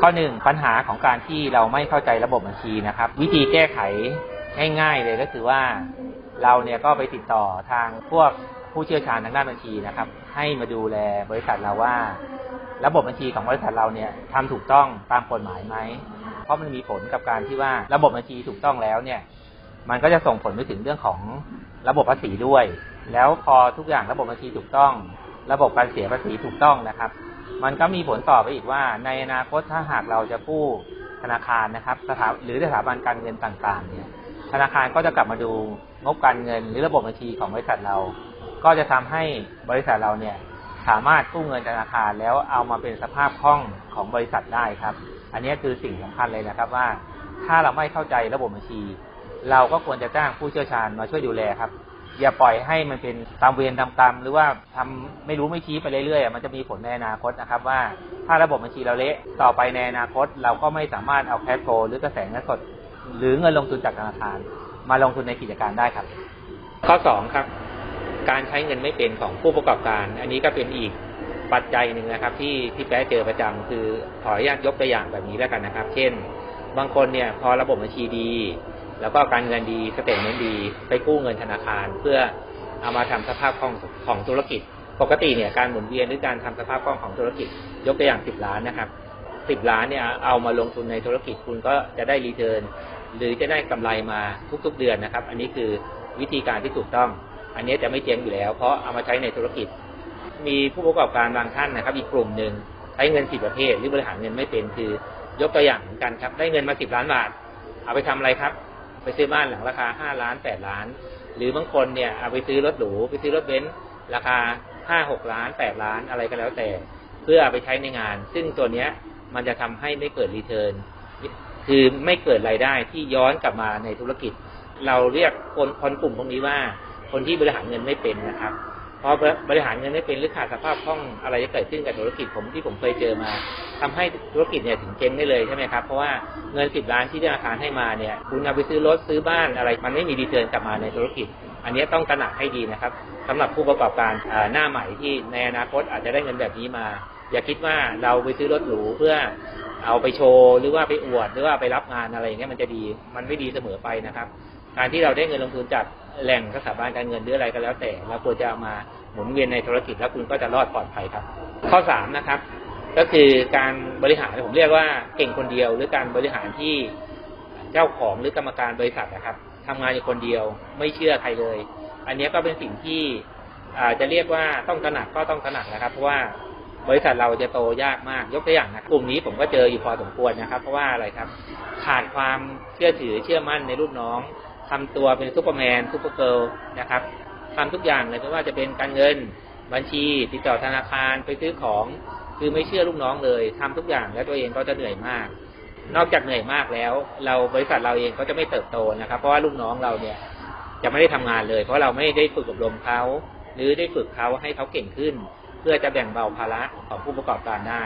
ข้อหนึ่งปัญหาของการที่เราไม่เข้าใจระบบบัญชีนะครับ วิธีแก้ไขง่ายๆเลยก็คือว่าเราเนี่ยก็ไปติดต่อทางพวกผู้เชี่ยวชาญทางด้านบัญชีนะครับ ให้มาดูแลบริษัทเราว่า ระบบบัญชีของบริษัทเราเนี่ยทำถูกต้องตามกฎหมายไหมเพราะมันมีผลกับการที่ว่าระบบบัญชีถูกต้องแล้วเนี่ย มันก็จะส่งผลไปถึงเรื่องของระบบภาษีด้วย แล้วพอทุกอย่างระบบบัญชีถูกต้อง ระบบการเสียภาษีถูกต้องนะครับ มันก็มีผลต่อไปอีกว่าในอนาคตถ้าหากเราจะกู้ธนาคารนะครับสถาหรือสถาบันการเงินต่างๆ เนี่ย ธนาคารก็จะกลับมาดูงบการเงินหรือระบบบัญชีของบริษัทเรา ก็จะทำให้บริษัทเราเนี่ยสามารถกู้เงินธนาคารแล้วเอามาเป็นสภาพคล่องของบริษัทได้ครับ อันนี้คือสิ่งสำคัญเลยนะครับว่า ถ้าเราไม่เข้าใจระบบบัญชี เราก็ควรจะจ้างผู้เชี่ยวชาญมาช่วยดูแลครับ อย่าปล่อยให้มันเป็นตามเวรตามกรรมหรือว่าทำไม่รู้ไม่ชี้ไปเรื่อยๆมันจะมีผลในอนาคตนะครับว่าถ้าระบบบัญชีเราเละต่อไปในอนาคต เราก็ไม่สามารถเอาแคชโฟหรือกระแสเงินสด หรือเงินลงทุนจากธนาคาร มาลงทุนในกิจการได้ครับ ข้อสองครับ การใช้เงินไม่เป็นของผู้ประกอบการ อันนี้ก็เป็นอีกปัจจัยหนึ่งนะครับ ที่ที่แป๊ะเจอประจำคือขออนุญาตยกตัวอย่างแบบนี้แล้วกันนะครับ เช่น บางคนเนี่ยพอระบบบัญชีดี แล้วก็การเงินดีสเตทเมนต์ดี ไปกู้เงินธนาคาร เพื่อเอามาทำสภาพคล่องของธุรกิจ ปกติเนี่ยการหมุนเวียนหรือการทำสภาพคล่องของธุรกิจ ยกตัวอย่างสิบล้านนะครับสิบล้านเนี่ยเอามาลงทุนในธุรกิจคุณก็จะได้รีเทิร์นหรือจะได้กำไรมาทุกๆเดือนนะครับ อันนี้คือวิธีการที่ถูกต้อง อันนี้จะไม่เจ๊งอยู่แล้ว เพราะเอามาใช้ในธุรกิจ มีผู้ประกอบการบางท่านนะครับ อีกกลุ่มหนึ่งใช้เงินสิบประเภทหรือบริหารเงินไม่เป็นคือยกตัวอย่างเหมือนกันครับ ได้เงินมาสิบล้านบาท เอาไปทำอะไรครับ ไปซื้อบ้านหลังราคาห้าล้านแปดล้าน หรือบางคนเนี่ยเอาไปซื้อรถหรูไปซื้อรถเบนซ์ราคาห้าหกล้านแปดล้านอะไรก็แล้วแต่ เพื่อเอาไปใช้ในงาน ซึ่งตัวเนี้ยมันจะทำให้ไม่เกิดรีเทิร์นคือไม่เกิดรายได้ที่ย้อนกลับมาในธุรกิจ เราเรียกคนคนกลุ่มพวกนี้ว่าคนที่บริหารเงินไม่เป็นนะครับ พราะบริหารเงินไม่เป็นหรือขาดสภาพคล่องอะไรจะเกิดขึ้นกับธุรกิจผมที่ผมเคยเจอมาทำให้ธุรกิจเนี่ยถึงเจ๊งได้เลยใช่ไหมครับเพราะว่าเงินสิบล้านที่ธนาคารให้มาเนี่ยคุณเอาไปซื้อรถซื้อบ้านอะไรมันไม่มีดีเทิร์นกลับมาในธุรกิจ อันนี้ต้องตระหนักให้ดีนะครับสำหรับผู้ประกอบการหน้าใหม่ที่ในอนาคตอาจจะได้เงินแบบนี้มา อย่าคิดว่าเราไปซื้อรถหรูเพื่อเอาไปโชว์หรือว่าไปอวดหรือว่าไปรับงานอะไรอย่างเงี้ยมันจะดีมันไม่ดีเสมอไปนะครับ การที่เราได้เงินลงทุนจาก แหล่งสถาบันการเงินหรืออะไรก็แล้วแต่เราควรจะเอามาหมุนเวียนในธุรกิจแล้วคุณก็จะรอดปลอดภัยครับ ข้อสามนะครับ ก็คือการบริหารผมเรียกว่าเก่งคนเดียว หรือการบริหารที่เจ้าของหรือกรรมการบริษัทนะครับทำงานอยู่คนเดียวไม่เชื่อใครเลย อันนี้ก็เป็นสิ่งที่อาจจะเรียกว่าต้องตระหนักก็ต้องตระหนักนะครับเพราะว่าบริษัทเราจะโตยากมากยกตัวอย่างนะกลุ่มนี้ผมก็เจออยู่พอสมควรนะครับ เพราะว่าอะไรครับ ขาดความเชื่อถือเชื่อมั่นในลูกน้อง ทำตัวเป็นซูเปอร์แมนซูเปอร์เกิลนะครับทำทุกอย่างเลยไม่ว่าจะเป็นการเงินบัญชี ติดต่อธนาคารไปซื้อของ คือไม่เชื่อลูกน้องเลยทำทุกอย่างแล้วตัวเองก็จะเหนื่อยมาก นอกจากเหนื่อยมากแล้ว เราบริษัทเราเองก็จะไม่เติบโตนะครับ เพราะว่าลูกน้องเราเนี่ยจะไม่ได้ทำงานเลย เพราะเราไม่ได้ฝึกอบรมเขาหรือได้ฝึกเขาให้เขาเก่งขึ้น เพื่อจะแบ่งเบาภาระของผู้ประกอบการได้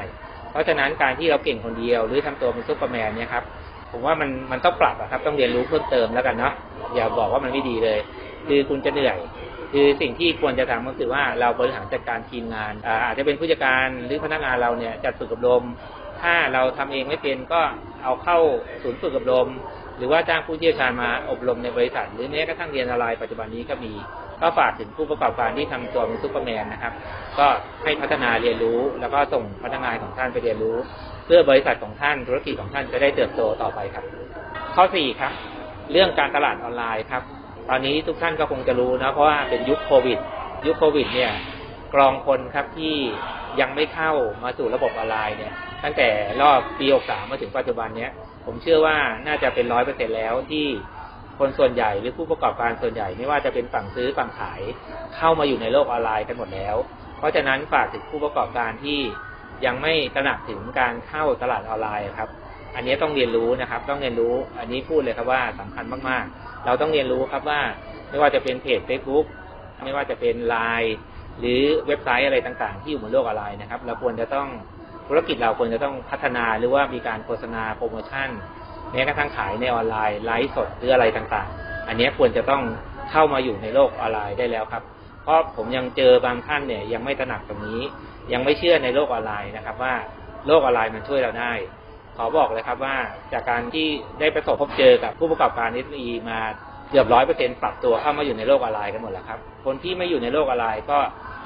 เพราะฉะนั้นการที่เราเก่งคนเดียว หรือทำตัวเป็นซูเปอร์แมนเนี่ยครับ ผมว่ามันมันต้องปรับอะครับ ต้องเรียนรู้เพิ่มเติมแล้วกันเนาะอย่าบอกว่ามันไม่ดีเลย คือคุณจะเหนื่อย คือสิ่งที่ควรจะทำก็คือว่าเราบริหารจัดการทีมงานอาจจะเป็นผู้จัดการหรือพนักงานเราเนี่ยจัดฝึกอบรม ถ้าเราทำเองไม่เป็นก็เอาเข้าศูนย์ฝึกอบรม หรือว่าจ้างผู้เชี่ยวชาญมาอบรมในบริษัท หรือแม้กระทั่งเรียนออนไลน์ปัจจุบันนี้ก็มีก็ฝากถึงผู้ประกอบการที่ทำตัวเป็นซูเปอร์แมนนะครับ ก็ให้พัฒนาเรียนรู้ แล้วก็ส่งพนักงานของท่านไปเรียนรู้ เพื่อบริษัทของท่านธุรกิจของท่านจะได้เติบโตต่อไปครับ ข้อ4ครับ เรื่องการตลาดออนไลน์ครับ ตอนนี้ทุกท่านก็คงจะรู้นะเพราะว่าเป็นยุคโควิด ยุคโควิด เนี่ยกรองคนครับที่ยังไม่เข้ามาสู่ระบบออนไลน์เนี่ย ตั้งแต่รอบปี63มาถึงปัจจุบันเนี้ย ผมเชื่อว่าน่าจะเป็นร้อยเปอร์เซ็นแล้วที่คนส่วนใหญ่หรือผู้ประกอบการส่วนใหญ่ไม่ว่าจะเป็นฝั่งซื้อฝั่งขายเข้ามาอยู่ในโลกออนไลน์กันหมดแล้ว เพราะฉะนั้นฝากถึงผู้ประกอบการที่ ยังไม่ตระหนักถึงการเข้าตลาดออนไลน์ครับ อันนี้ต้องเรียนรู้นะครับ ต้องเรียนรู้ อันนี้พูดเลยครับว่าสำคัญมากๆ เราต้องเรียนรู้ครับว่า ไม่ว่าจะเป็นเพจ Facebook ไม่ว่าจะเป็นไลน์หรือเว็บไซต์อะไรต่างๆ ที่อยู่บนโลกออนไลน์นะครับ เราควรจะต้องธุรกิจเราควรจะต้องพัฒนาหรือว่ามีการโฆษณาโปรโมชั่นแม้กระทั่งขายในออนไลน์ไลฟ์สดหรืออะไรต่างๆ อันนี้ควรจะต้องเข้ามาอยู่ในโลกออนไลน์ได้แล้วครับ เพราะผมยังเจอบางท่านเนี่ยยังไม่ตระหนักตรงนี้ ยังไม่เชื่อในโลกออนไลน์นะครับ ว่าโลกออนไลน์มันช่วยเราได้ ขอบอกเลยครับว่าจากการที่ได้ประสบพบเจอกับผู้ประกอบการ SME มาเกือบร้อยเปอร์เซ็นปรับตัวเข้ามาอยู่ในโลกออนไลน์กันหมดแล้วครับ คนที่ไม่อยู่ในโลกออนไลน์ก็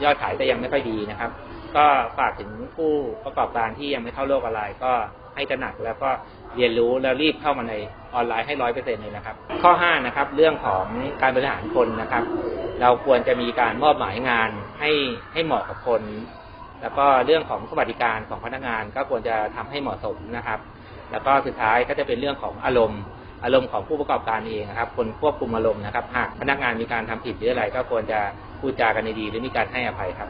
ยอดขายก็ยังไม่ค่อยดีนะครับ ก็ฝากถึงผู้ประกอบการที่ยังไม่เข้าโลกออนไลน์ก็ให้ตระหนักแล้วก็ เรียนรู้แล้วรีบเข้ามาในออนไลน์ให้ร้อยเปอร์เซ็นต์เลยนะครับ ข้อห้านะครับ เรื่องของการบริหารคนนะครับ เราควรจะมีการมอบหมายงานให้ให้เหมาะกับคน แล้วก็เรื่องของสวัสดิการของพนักงานก็ควรจะทำให้เหมาะสมนะครับ แล้วก็สุดท้ายก็จะเป็นเรื่องของอารมณ์อารมณ์ของผู้ประกอบการเองนะครับ คนควบคุมอารมณ์นะครับ หากพนักงานมีการทำผิดหรืออะไร ก็ควรจะพูดจากันในดีหรือมีการให้อภัยครับ